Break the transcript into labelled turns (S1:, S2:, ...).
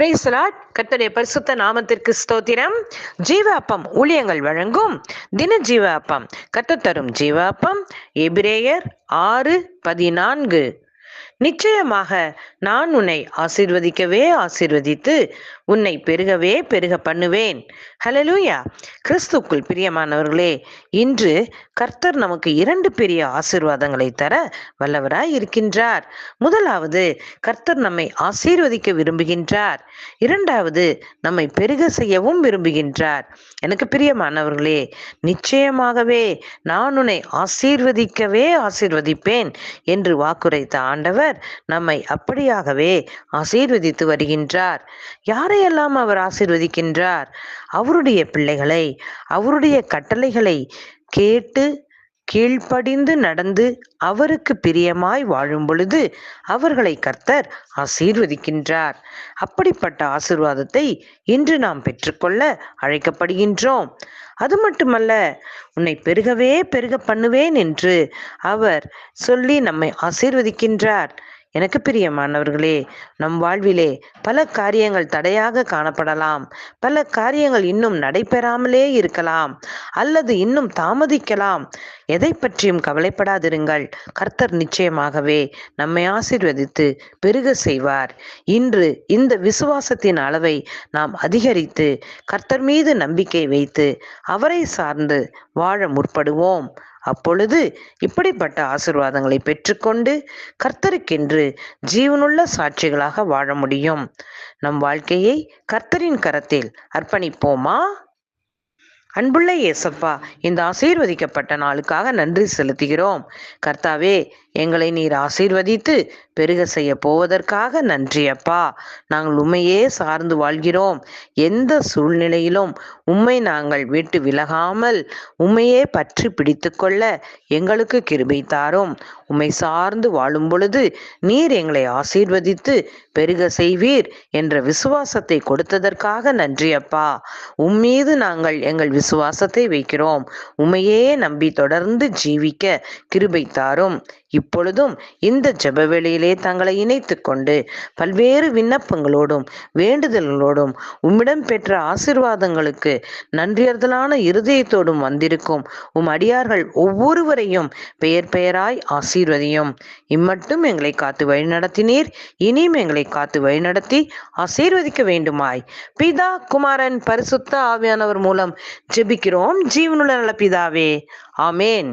S1: பிரேசலாட் கர்த்தருடைய பரிசுத்த நாமத்திற்கு ஸ்தோத்திரம். ஜீவ அப்பம் ஊழியங்கள் வழங்கும் தின ஜீவ அப்பம் கர்த்தர் தரும் ஜீவ அப்பம் எபிரேயர் ஆறு பதினான்கு. நிச்சயமாக நான் உன்னை ஆசீர்வதிக்கவே ஆசீர்வதித்து உன்னை பெருகவே பெருக பண்ணுவேன். ஹலலூயா கிறிஸ்துக்குள் பிரியமானவர்களே இன்று கர்த்தர் நமக்கு இரண்டு பெரிய ஆசீர்வாதங்களை தர வல்லவராய் இருக்கின்றார். முதலாவது கர்த்தர் நம்மை ஆசீர்வதிக்க விரும்புகின்றார். இரண்டாவது நம்மை பெருக செய்யவும் விரும்புகின்றார். எனக்கு பிரியமானவர்களே நிச்சயமாகவே நான் உன்னை ஆசீர்வதிக்கவே ஆசீர்வதிப்பேன் என்று வாக்குரைத்த ஆண்டவர் நம்மை அப்படியாகவே ஆசீர்வதித்து வருகின்றார். யாரையெல்லாம் அவர் ஆசீர்வதிக்கின்றார்? அவருடைய பிள்ளைகளை அவருடைய கட்டளைகளை கேட்டு கீழ்ப்படிந்து நடந்து அவருக்கு பிரியமாய் வாழும் பொழுது அவர்களை கர்த்தர் ஆசீர்வதிக்கின்றார். அப்படிப்பட்ட ஆசீர்வாதத்தை இன்று நாம் பெற்றுக்கொள்ள அழைக்கப்படுகின்றோம். அது மட்டுமல்ல உன்னை பெருகவே பெருக பண்ணுவேன் என்று அவர் சொல்லி நம்மை ஆசீர்வதிக்கின்றார். எனக்கு பிரியமானவர்களே நம் வாழ்விலே பல காரியங்கள் தடையாக காணப்படலாம். பல காரியங்கள் இன்னும் நடைபெறாமலே இருக்கலாம் அல்லது இன்னும் தாமதிக்கலாம். எதை பற்றியும் கவலைப்படாதிருங்கள். கர்த்தர் நிச்சயமாகவே நம்மை ஆசிர்வதித்து பெருக செய்வார். இன்று இந்த விசுவாசத்தின் அளவை நாம் அதிகரித்து கர்த்தர் மீது நம்பிக்கை வைத்து அவரை சார்ந்து வாழ முற்படுவோம். அப்பொழுது இப்படிப்பட்ட ஆசிர்வாதங்களை பெற்றுக்கொண்டு கர்த்தருக்கென்று ஜீவனுள்ள சாட்சிகளாக வாழ முடியும். நம் வாழ்க்கையை கர்த்தரின் கரத்தில் அர்ப்பணிப்போமா? அன்புள்ள இயேசப்பா இந்த ஆசீர்வதிக்கப்பட்ட நாளுக்காக நன்றி செலுத்துகிறோம். கர்த்தாவே எங்களை நீர் ஆசீர்வதித்து பெருக செய்ய போவதற்காக நன்றி அப்பா. நாங்கள் உண்மையே சார்ந்து வாழ்கிறோம். எந்த சூழ்நிலையிலும் உம்மை நாங்கள் விட்டு விலகாமல் உண்மையே பற்றி பிடித்து கொள்ள எங்களுக்கு கிருபை தாரும். உம்மை சார்ந்து வாழும் பொழுது நீர் எங்களை ஆசீர்வதித்து பெருக செய்வீர் என்ற விசுவாசத்தை கொடுத்ததற்காக நன்றி அப்பா. உம்மீது நாங்கள் எங்கள் விசுவாசத்தை வைக்கிறோம். உமையே நம்பி தொடர்ந்து ஜீவிக்க கிருபை தாரும். இப்பொழுதும் இந்த ஜெபவெளியிலே தங்களை இணைத்து கொண்டு பல்வேறு விண்ணப்பங்களோடும் வேண்டுதல்களோடும் உம்மிடம் பெற்ற ஆசிர்வாதங்களுக்கு நன்றியர்தலான இருதயத்தோடும் வந்திருக்கும் உம் அடியார்கள் ஒவ்வொருவரையும் பெயர் பெயராய் ஆசீர்வதியும். இம்மட்டும் எங்களை காத்து வழிநடத்தினீர். இனியும் எங்களை காத்து வழிநடத்தி ஆசீர்வதிக்க வேண்டுமாய். பிதா குமாரன் பரிசுத்த ஆவியானவர் மூலம் ஜெபிக்கிறோம். ஜீவனுள்ள நல்ல பிதாவே ஆமேன்.